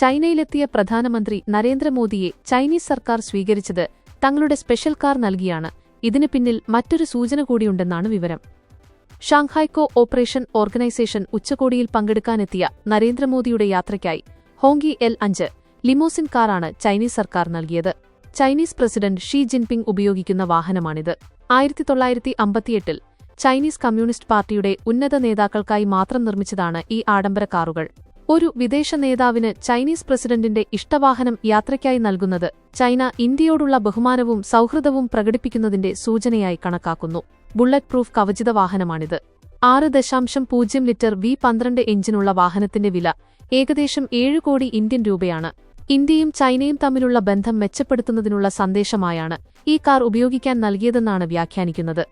ചൈനയിലെത്തിയ പ്രധാനമന്ത്രി നരേന്ദ്രമോദിയെ ചൈനീസ് സർക്കാർ സ്വീകരിച്ചത് തങ്ങളുടെ സ്പെഷ്യൽ കാർ നൽകിയാണ്. ഇതിനു പിന്നിൽ മറ്റൊരു സൂചന കൂടിയുണ്ടെന്നാണ് വിവരം. ഷാങ്ഹായ് കോ ഓപ്പറേഷൻ ഓർഗനൈസേഷൻ ഉച്ചകോടിയിൽ പങ്കെടുക്കാനെത്തിയ നരേന്ദ്രമോദിയുടെ യാത്രയ്ക്കായി ഹോങ്കി എൽ അഞ്ച് ലിമോസിൻ കാറാണ് ചൈനീസ് സർക്കാർ നൽകിയത്. ചൈനീസ് പ്രസിഡന്റ് ഷീ ജിൻപിങ് ഉപയോഗിക്കുന്ന വാഹനമാണിത്. ആയിരത്തി തൊള്ളായിരത്തി അമ്പത്തിയെട്ടിൽ ചൈനീസ് കമ്മ്യൂണിസ്റ്റ് പാർട്ടിയുടെ ഉന്നത നേതാക്കൾക്കായി മാത്രം നിർമ്മിച്ചതാണ് ഈ ആഡംബര കാറുകൾ. ഒരു വിദേശ നേതാവിന് ചൈനീസ് പ്രസിഡന്റിന്റെ ഇഷ്ടവാഹനം യാത്രയ്ക്കായി നൽകുന്നത് ചൈന ഇന്ത്യയോടുള്ള ബഹുമാനവും സൗഹൃദവും പ്രകടിപ്പിക്കുന്നതിന്റെ സൂചനയായി കണക്കാക്കുന്നു. ബുള്ളറ്റ് പ്രൂഫ് കവചിത വാഹനമാണിത്. ആറ് ദശാംശം പൂജ്യം ലിറ്റർ വി പന്ത്രണ്ട് എഞ്ചിനുള്ള വാഹനത്തിന്റെ വില ഏകദേശം ഏഴ് കോടി ഇന്ത്യൻ രൂപയാണ്. ഇന്ത്യയും ചൈനയും തമ്മിലുള്ള ബന്ധം മെച്ചപ്പെടുത്തുന്നതിനുള്ള സന്ദേശമായാണ് ഈ കാർ ഉപയോഗിക്കാൻ നൽകിയതെന്നാണ് വ്യാഖ്യാനിക്കുന്നത്.